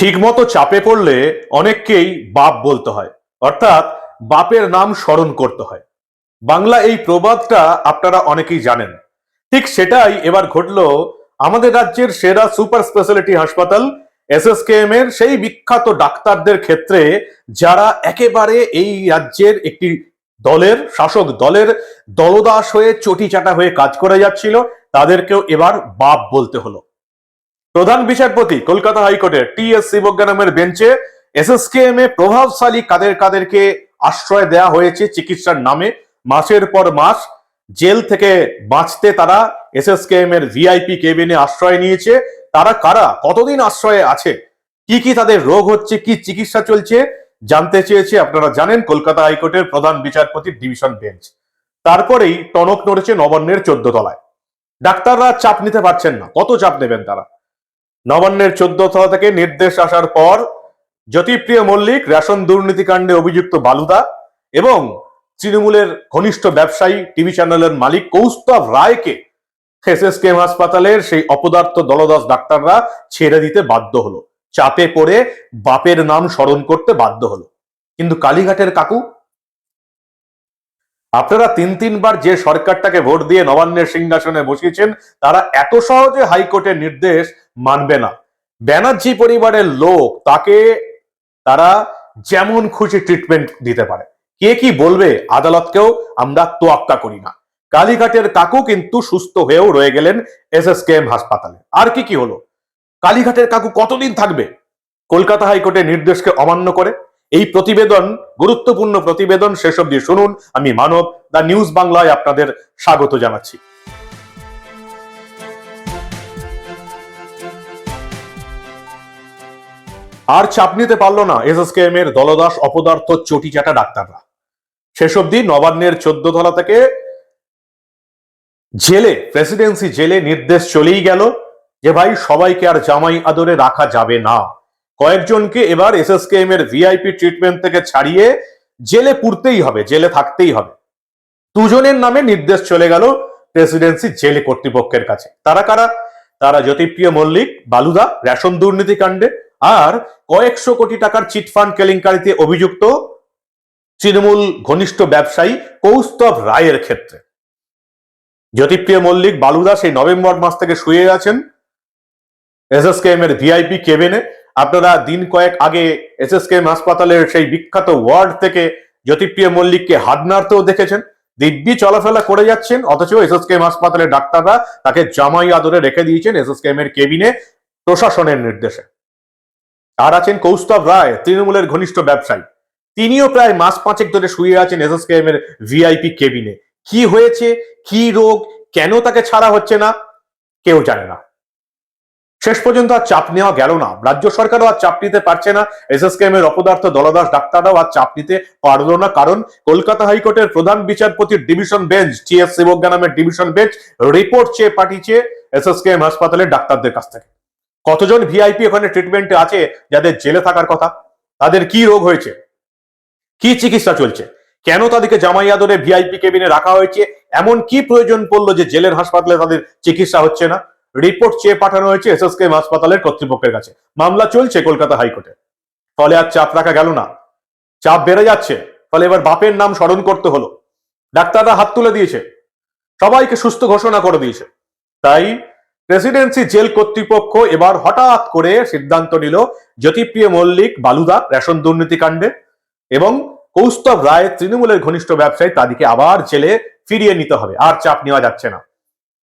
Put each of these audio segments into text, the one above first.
ঠিকমতো চাপে পড়লে অনেককেই বাপ বলতে হয়। অর্থাৎ বাপের নাম স্মরণ করতে হয়। বাংলা এই প্রবাদটা আপনারা অনেকেই জানেন। ঠিক সেটাই এবার ঘটলো আমাদের রাজ্যের সেরা সুপার স্পেশালিটি হাসপাতাল এসএসকেএম এর সেই বিখ্যাত ডাক্তারদের ক্ষেত্রে যারা একেবারে এই রাজ্যের একটি দলের, শাসক দলের দলদাস হয়ে চটি চাটা হয়ে কাজ করে যাচ্ছিল, তাদেরকেও এবার বাপ বলতে হলো। প্রধান বিচারপতি কলকাতা হাইকোর্টের টি এস শিবজ্ঞানমের বেঞ্চে এসএসকেএম এ প্রভাবশালী কাদের কাদেরকে আশ্রয় দেওয়া হয়েছে চিকিৎসার নামে। মাসের পর মাস জেল থেকে বাঁচতে তারা এসএসকেএম এর ভিআইপি কেবিনে আশ্রয় নিয়েছে। তারা কারা? কতদিন আশ্রয়ে আছে? কি কি তাদের রোগ হচ্ছে? কি চিকিৎসা চলছে? জানতে চেয়েছে, আপনারা জানেন, কলকাতা হাইকোর্টের প্রধান বিচারপতির ডিভিশন বেঞ্চ। তারপরেই টনক নড়েছে নবান্নের চোদ্দ তলায়। ডাক্তাররা চাপ নিতে পারছেন না। কত চাপ নেবেন তারা? নবান্নের চোদ্দ তলা থেকে নির্দেশ আসার পর জ্যোতিপ্রিয় মল্লিক রেশন দুর্নীতিকাণ্ডে অভিযুক্ত বালুদা এবং তৃণমূলের ঘনিষ্ঠ ব্যবসায়ী টিভি চ্যানেলের মালিক কৌস্তব রায়কে এসএসকেএম হাসপাতালের সেই অপদার্থ দলদাস ডাক্তাররা ছেড়ে দিতে বাধ্য হলো। চাপে পড়ে বাপের নাম স্মরণ করতে বাধ্য হলো। কিন্তু কালীঘাটের কাকু আপনারা তিন তিনবার যে সরকারটাকে ভোট দিয়ে নবান্নের সিংহাসনে বসিয়েছেন, তারা এত সহজে হাইকোর্টের নির্দেশ মানবে না। ব্যানার্জি পরিবারের লোক, তাকে তারা যেমন খুশি ট্রিটমেন্ট দিতে পারে। কে কি বলবে আদালতকেও আমরা তোয়াক্কা করি না। কালীঘাটের কাকু কিন্তু সুস্থ হয়েও রয়ে গেলেন এস এস কে এম হাসপাতালে। আর কি কি হলো? কালীঘাটের কাকু কতদিন থাকবে? কলকাতা হাইকোর্টের নির্দেশকে অমান্য করে? এই প্রতিবেদন, গুরুত্বপূর্ণ প্রতিবেদন শেষ অব্দি শুনুন। আমি মানব, দা নিউজ বাংলায় আপনাদের স্বাগত জানাচ্ছি। আর চাপ নিতে পারল না এসএসকেএম এর দলদাস অপদার্থ চটিচাটা ডাক্তাররা। শেষ অব্দি নবান্নের চোদ্দ তলা থেকে জেলে, প্রেসিডেন্সি জেলে নির্দেশ চলেই গেল যে ভাই সবাইকে আর জামাই আদরে রাখা যাবে না। কয়েকজনকে এবার এসএসকেএম এর ভিআইপি ট্রিটমেন্ট থেকে ছাড়িয়ে জেলে পুরতেই হবে, জেলে থাকতেই হবে। দুজনের নামে নির্দেশ চলে গেল প্রেসিডেন্সি জেলে কর্তৃপক্ষের কাছে। তারা কারা? তারা জ্যোতিপ্রিয় মল্লিক, বালুদা রেশন দুর্নীতি কাণ্ডে, আর কয়েকশো কোটি টাকার চিটফান্ড কেলেঙ্কারিতে অভিযুক্ত তৃণমূল ঘনিষ্ঠ ব্যবসায়ী কৌস্তব রায়ের ক্ষেত্রে। জ্যোতিপ্রিয় মল্লিক, বালুদা সেই নভেম্বর মাস থেকে শুয়ে আছেন। এসএসকেএম এর ভিআইপি কেবিনে আপনারা দিন কয়েক আগে এসএসকেএম হাসপাতালের সেই বিখ্যাত ওয়ার্ড থেকে জ্যোতিপ্রিয় মল্লিককে হাত নাড়তেও দেখেছেন। দিব্যি চলাফেরা করে যাচ্ছেন, অথচ এস এস এসএসকেএম হাসপাতালের ডাক্তাররা তাকে জামাই আদরে রেখে দিয়েছেন এসএসকেএম এর কেবিনে প্রশাসনের নির্দেশে। আর আছেন কৌস্তব রায়, তৃণমূলের ঘনিষ্ঠ ব্যবসায়ী। তিনিও প্রায় মাস পাঁচেক ধরে শুয়ে আছেন এস এস এসএসকেএম এর ভিআইপি কেবিনে। কি হয়েছে? কি রোগ? কেন তাকে ছাড়া হচ্ছে না? কেউ জানে না। শেষ পর্যন্ত আর চাপ নেওয়া গেল না। রাজ্য সরকারও আর চাপ নিতে পারছে না। এস এস এসএসকেএম এর অপদার্থ দলদাস ডাক্তাররাও আর চাপ নিতে পারল না, কারণ কলকাতা হাইকোর্টের প্রধান বিচারপতির ডিভিশন বেঞ্চ টি এস শিবজ্ঞানামের ডিভিশন বেঞ্চ রিপোর্ট চেয়ে পাঠিয়েছে এস এস এসএসকেএম হাসপাতালের ডাক্তারদের কাছ থেকে। কতজন ভিআইপি ওখানে ট্রিটমেন্টে আছে যাদের জেলে থাকার কথা? তাদের কি রোগ হয়েছে? কি চিকিৎসা চলছে? কেন তাদেরকে জামাই আদরে ভিআইপি কেবিনে রাখা হয়েছে? এমন কি প্রয়োজন পড়ল যে জেলের হাসপাতালে তাদের চিকিৎসা হচ্ছে না? রিপোর্ট চেয়ে পাঠানো হয়েছে এসএসকেএম হাসপাতালের কর্তৃপক্ষের কাছে। মামলা চলছে কলকাতা হাইকোর্টে। ফলে আর চাপ রাখা গেল না। চাপ বেড়ে যাচ্ছে, ফলে এবার বাপের নাম স্মরণ করতে হলো। ডাক্তাররা হাত তুলে দিয়েছে। সবাইকে সুস্থ ঘোষণা করে দিয়েছে। তাই প্রেসিডেন্সি জেল কর্তৃপক্ষ এবার হঠাৎ করে সিদ্ধান্ত নিল জ্যোতিপ্রিয় মল্লিক বালুদা রেশন দুর্নীতি কাণ্ডে এবং কৌস্তব রায় তৃণমূলের ঘনিষ্ঠ ব্যবসায়ী তাদেরকে আবার জেলে ফিরিয়ে নিতে হবে। আর চাপ নেওয়া যাচ্ছে না।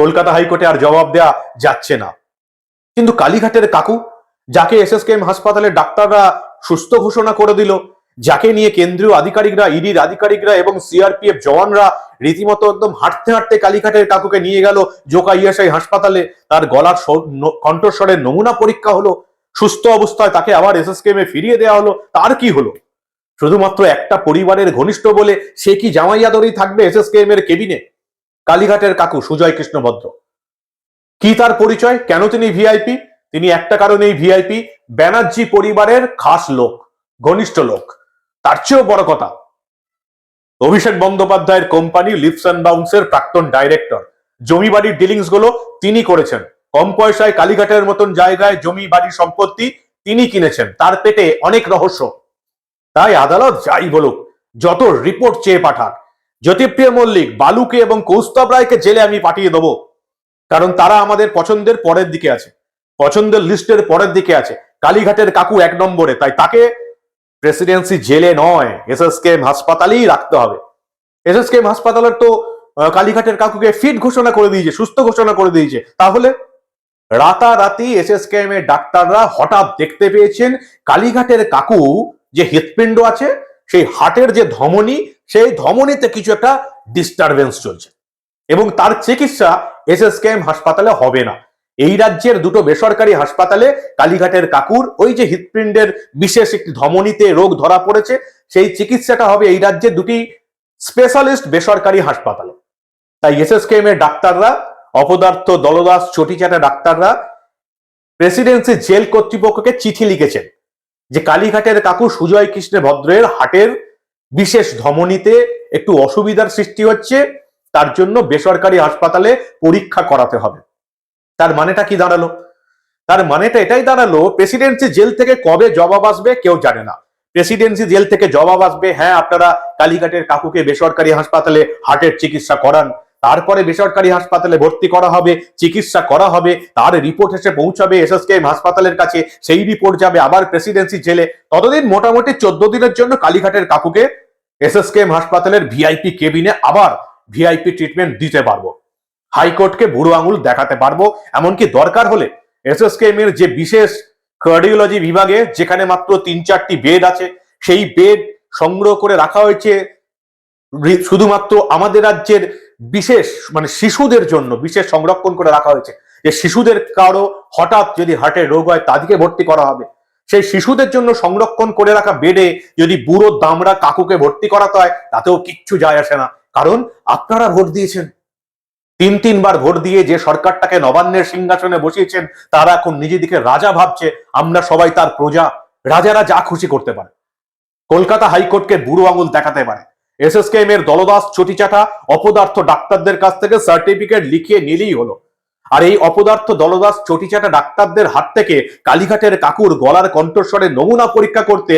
কলকাতা হাইকোর্টে আর জবাব দেয়া যাচ্ছে না। কিন্তু কালীঘাটের কাকু, যাকে এসএসকেএম হাসপাতালের ডাক্তাররা সুস্থ ঘোষণা করে দিল, যাকে নিয়ে কেন্দ্রীয় আধিকারিকরা, ইডির আধিকারিকরা এবং সিআরপিএফ জওয়ানরা রীতিমতো একদম হাঁটতে হাঁটতে কালীঘাটের কাকুকে নিয়ে গেল জোকা ইএসআই হাসপাতালে। তার গলার কণ্ঠস্বরের নমুনা পরীক্ষা হলো, সুস্থ অবস্থায় তাকে আবার এসএসকেএম এ ফিরিয়ে দেওয়া হলো, তার কি হলো? শুধুমাত্র একটা পরিবারের ঘনিষ্ঠ বলে সে কি জামাই আদরেই থাকবে এসএসকেএম এর কেবিনে কালীঘাটের কাকু সুজয় কৃষ্ণ ভদ্র কি তার পরিচয়? কেন তিনি ভিআইপি তিনি একটা কারণেই ভিআইপি ব্যানার্জি পরিবারের খাস লোক, ঘনিষ্ঠ লোক। তার চেয়েও বড় কথা, অভিষেক বন্দ্যোপাধ্যায়ের কোম্পানি লিপস অ্যান্ড বাউন্সের প্রাক্তন ডাইরেক্টর। জমি বাড়ির ডিলিংসগুলো তিনি করেছেন। কম পয়সায় কালীঘাটের মতন জায়গায় জমি, বাড়ি, সম্পত্তি তিনি কিনেছেন। তার পেটে অনেক রহস্য। তাই আদালত যাই বলুক, যত রিপোর্ট চেয়ে পাঠাক জ্যোতিপ্রিয় মল্লিক, বালুকে এবং কৌস্তব রায়কে জেলে আমি পাঠিয়ে দেবো। কারণ তারা আমাদের পছন্দের পরের দিকে আছে। পছন্দের লিস্টের পরের দিকে আছে। কালীঘাটের কাকু এক নম্বরে, তাই তাকে প্রেসিডেন্সি জেলে নয়। এসএসকেএম হাসপাতালেই রাখতে হবে। এসএসকেএম হাসপাতালের তো কালীঘাটের কাকুকে ফিট ঘোষণা করে দিয়েছে, সুস্থ ঘোষণা করে দিয়েছে। তাহলে রাতারাতি এসএসকেএম এর ডাক্তাররা হঠাৎ দেখতে পেয়েছেন কালীঘাটের কাকু যে হৃৎপিণ্ড আছে সেই হার্টের যে ধমনী, সেই ধমনীতে কিছু একটা ডিস্টারবেন্স চলছে। এবং তার চিকিৎসা এস এস এসএসকেএম হাসপাতালে হবে না। এই রাজ্যের দুটো বেসরকারি হাসপাতালে কালীঘাটের কাকুর, ওই যে হৃৎপিণ্ডের বিশেষ একটি ধমনীতে রোগ ধরা পড়েছে, সেই চিকিৎসাটা হবে এই রাজ্যের দুটি স্পেশালিস্ট বেসরকারি হাসপাতালে। তাই এস এস এসএসকেএম এর ডাক্তাররা, অপদার্থ দলদাস চটিচাটা ডাক্তাররা প্রেসিডেন্সি জেল কর্তৃপক্ষকে চিঠি লিখেছেন। যে কালীঘাটের কাকু সুজয় কৃষ্ণ ভদ্রের হাটের বিশেষ ধমনীতে একটু অসুবিধার সৃষ্টি হচ্ছে, তার জন্য বেসরকারি হাসপাতালে পরীক্ষা করাতে হবে। তার মানেটা কি দাঁড়াল? তার মানেটা এটাই দাঁড়াল, প্রেসিডেন্সি জেল থেকে কবে জবাব আসবে কেউ জানে না। প্রেসিডেন্সি জেল থেকে জবাব আসবে হ্যাঁ আপনারা কালীঘাটের কাকুকে বেসরকারি হাসপাতালে হার্টের চিকিৎসা করান তারপরে বেসরকারি হাসপাতালে ভর্তি করা হবে, চিকিৎসা করা হবে, তার রিপোর্ট এসে পৌঁছাবে এসএসকেএম হাসপাতালের কাছে, সেই রিপোর্ট যাবে আবার প্রেসিডেন্সি জেলে। ততদিন মোটামুটি চোদ্দ দিনের জন্য কালীঘাটের কাকুকে এসএসকেএম হাসপাতালের ভিআইপি কেবিনে আবার ভিআইপি ট্রিটমেন্ট দিতে পারব। হাইকোর্টকে বুড়ো আঙুল দেখাতে পারব, এমনকি দরকার হলে এস এসএসকেএম এর যে বিশেষ কার্ডিওলজি বিভাগে, যেখানে মাত্র তিন চারটি বেড আছে, সেই বেড সংগ্রহ করে রাখা হয়েছে শুধুমাত্র আমাদের রাজ্যের বিশেষ মানে শিশুদের জন্য বিশেষ সংরক্ষণ করে রাখা হয়েছে। যে শিশুদের কারও হঠাৎ যদি হার্টের রোগ হয়, তাদেরকে ভর্তি করা হবে। সেই শিশুদের জন্য সংরক্ষণ করে রাখা বেডে যদি বুড়ো দামড়া কাকুকে ভর্তি করাতে হয়, তাতেও কিচ্ছু যায় আসে না। কারণ আপনারা ভোট দিয়েছেন। তিন, তিনবার ভোট দিয়ে যে সরকারটাকে নবান্নের সিংহাসনে বসিয়েছেন, তারা এখন নিজেদিকে রাজা ভাবছে, আমরা সবাই তার প্রজা। রাজারা যা খুশি করতে পারে। কলকাতা হাইকোর্টকে বুড়ো আঙুল দেখাতে পারে। এসএসকেএম এর দলদাস অপদার্থ ডাক্তারদের কাছ থেকে সার্টিফিকেট লিখিয়ে নিলেই হলো। আর এই অপদার্থ দলদাস ডাক্তারদের হাত থেকে কালীঘাটের কাকুর গলার কণ্ঠস্বরে নমুনা পরীক্ষা করতে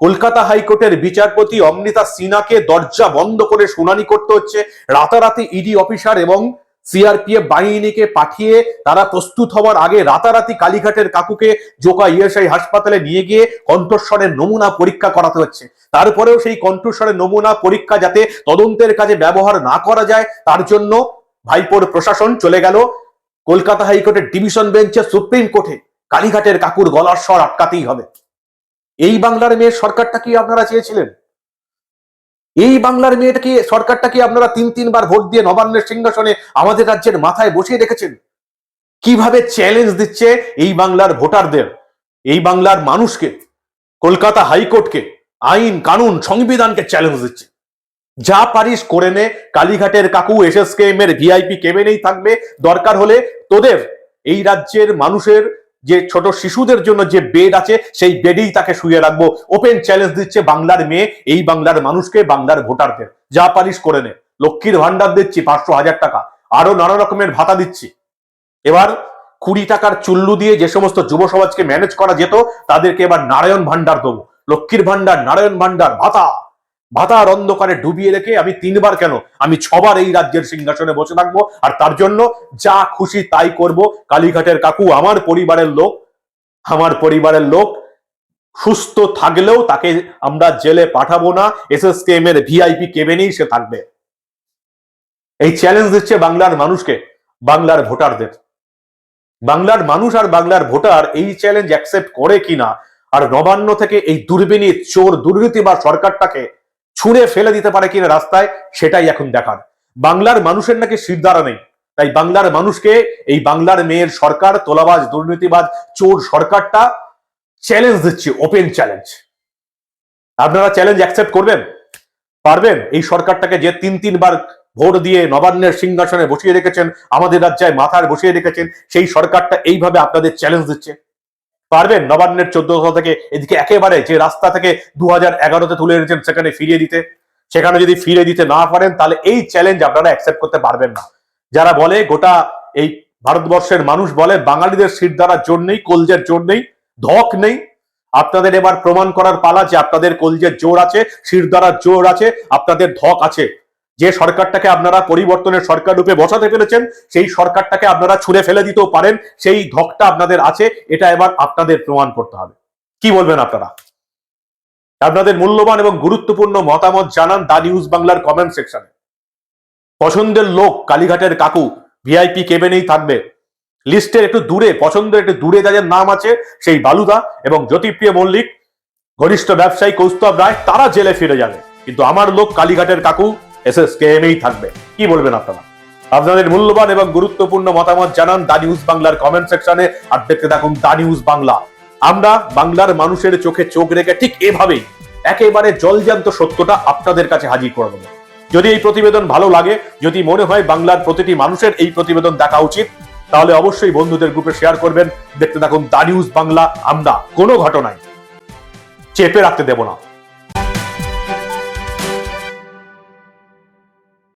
কলকাতা হাইকোর্টের বিচারপতি অমৃতা সিনহাকে দরজা বন্ধ করে শুনানি করতে হচ্ছে। রাতারাতি ইডি অফিসার এবং সিআরপিএফ বাহিনীকে পাঠিয়ে তারা প্রস্তুত হওয়ার আগে রাতারাতি কালীঘাটের কাকুকে জোকা ইএসআই হাসপাতালে নিয়ে গিয়ে কণ্ঠস্বরের নমুনা পরীক্ষা করাতে হচ্ছে। তারপরেও সেই কণ্ঠস্বরের নমুনা পরীক্ষা যাতে তদন্তের কাজে ব্যবহার না করা যায়, তার জন্য ভাইপোর প্রশাসন চলে গেল। কলকাতা হাইকোর্টের ডিভিশন বেঞ্চে সুপ্রিম কোর্টে কালীঘাটের কাকুর গলার স্বর আটকাতেই হবে। এই বাংলার মেয়ের সরকারটা কি আপনারা চেয়েছিলেন? এই বাংলার মেয়েটাকে সরকারটা কি আপনারা তিন তিনবার ভোট দিয়ে নবান্নের সিংহাসনে আমাদের রাজ্যের মাথায় বসিয়ে রেখেছেন? কীভাবে চ্যালেঞ্জ দিচ্ছে এই বাংলার ভোটারদের, এই বাংলার মানুষকে, কলকাতা হাইকোর্টকে, আইন, কানুন, সংবিধানকে চ্যালেঞ্জ দিচ্ছে? যা পারিস করে নে, কালীঘাটের কাকু এসএসকেএম এর ভিআইপি কেবিনেই থাকবে, দরকার হলে তোদের, এই রাজ্যের মানুষের যে ছোট শিশুদের জন্য যে বেড আছে, সেই বেডেই তাকে শুয়ে রাখব। ওপেন চ্যালেঞ্জ দিচ্ছে বাংলার মেয়ে, এই বাংলার মানুষকে, বাংলার ভোটারদের যা পারিস করে নে। লক্ষ্মীর ভান্ডার দিচ্ছি পাঁচশো হাজার টাকা। আরও নানা রকমের ভাতা দিচ্ছি। এবার কুড়ি টাকার চুল্লু দিয়ে যে সমস্ত যুব সমাজকে ম্যানেজ করা যেত, তাদেরকে এবার নারায়ণ ভান্ডার দেবো। লক্ষ্মীর ভান্ডার নারায়ণ ভান্ডার ভাতা। ভাতার অন্ধকারে ডুবিয়ে রেখে আমি তিনবার কেন? আমি ছবার এই রাজ্যের সিংহাসনে বসে থাকব আর তার জন্য যা খুশি তাই করব। কালীঘাটের কাকু আমার পরিবারের লোক, আমার পরিবারের লোক সুস্থ থাকলেও তাকে আমরা জেলে পাঠাবো না। এস এস এসএসকেএম এর ভিআইপি কেবিনেই সে থাকবে। এই চ্যালেঞ্জ দিচ্ছে বাংলার মানুষকে, বাংলার ভোটারদের। বাংলার মানুষ আর বাংলার ভোটার এই চ্যালেঞ্জ অ্যাকসেপ্ট করে কিনা? আর নবান্ন থেকে এই দুর্বিনী চোর দুর্নীতি বা সরকারটাকে ছুঁড়ে ফেলে দিতে পারে কিনা রাস্তায়, সেটাই এখন দেখার। বাংলার মানুষের নাকি শিরদাঁড়া নেই। তাই বাংলার মানুষকে এই বাংলার মেয়ের সরকার, তোলাবাজ, দুর্নীতিবাজ, চোর সরকারটা চ্যালেঞ্জ দিচ্ছে ওপেন চ্যালেঞ্জ আপনারা চ্যালেঞ্জ অ্যাকসেপ্ট করবেন? পারবেন? এই সরকারটাকে যে তিন, তিনবার ভোট দিয়ে নবান্নের সিংহাসনে বসিয়ে রেখেছেন, আমাদের রাজ্যায় মাথায় বসিয়ে রেখেছেন, সেই সরকারটা এইভাবে আপনাদের চ্যালেঞ্জ দিচ্ছে। পারবেন? নবান্নের চোদ্দশো থেকে এদিকে একেবারে যে রাস্তা থেকে দু হাজার এগারোতে তুলে এনেছেন, সেখানে ফিরিয়ে দিতে। সেখানে যদি ফিরে দিতে না পারেন, তাহলে এই চ্যালেঞ্জ আপনারা অ্যাকসেপ্ট করতে পারবেন না। যারা বলে, গোটা এই ভারতবর্ষের মানুষ বলে, বাঙালিদের সিট দ্বারা জোর নেই, কলজের জোর নেই, ধক নেই। আপনাদের এবার প্রমাণ করার পালা যে আপনাদের কলজের জোর আছে শিরদারার জোর আছে, আপনাদের ধক আছে। যে সরকারটাকে আপনারা পরিবর্তনের সরকার রূপে বসাতে পেরেছেন সেই সরকারটাকে আপনারা ছুঁড়ে ফেলে দিতেও পারেন, সেই ধকটা আপনাদের আছে, এটা এবার আপনাদের প্রমাণ করতে হবে। কি বলবেন আপনারা? আপনাদের মূল্যবান এবং গুরুত্বপূর্ণ মতামত জানান দা নিউজ বাংলার কমেন্ট সেকশনে। পছন্দের লোক কালীঘাটের কাকু, ভিআইপি কেবেনেই থাকবে। লিস্টের একটু দূরে, পছন্দের একটু দূরে যাদের নাম আছে, সেই বালুদা এবং জ্যোতিপ্রিয় মল্লিক, ঘনিষ্ঠ ব্যবসায়ী কৌস্তব রায়, তারা জেলে ফিরে যাবে। কিন্তু আমার লোক কালীঘাটের কাকু এস থাকবে। কি বলবেন আপনারা? আপনাদের মূল্যবান এবং গুরুত্বপূর্ণ মতামত জানান দা নিউজ বাংলার কমেন্ট সেকশনে আর দেখতে থাকুন দা নিউজ বাংলা। আমরা বাংলার মানুষের চোখে চোখ রেখে ঠিক এভাবেই একেবারে জলজান্ত সত্যটা আপনাদের কাছে হাজির করে দেবো। যদি এই প্রতিবেদন ভালো লাগে, যদি মনে হয় বাংলার প্রতিটি মানুষের এই প্রতিবেদন দেখা উচিত, তাহলে অবশ্যই বন্ধুদের গ্রুপে শেয়ার করবেন, দেখতে থাকুন দা নিউজ বাংলা। আমরা কোনো ঘটনায় চেপে রাখতে দেব না।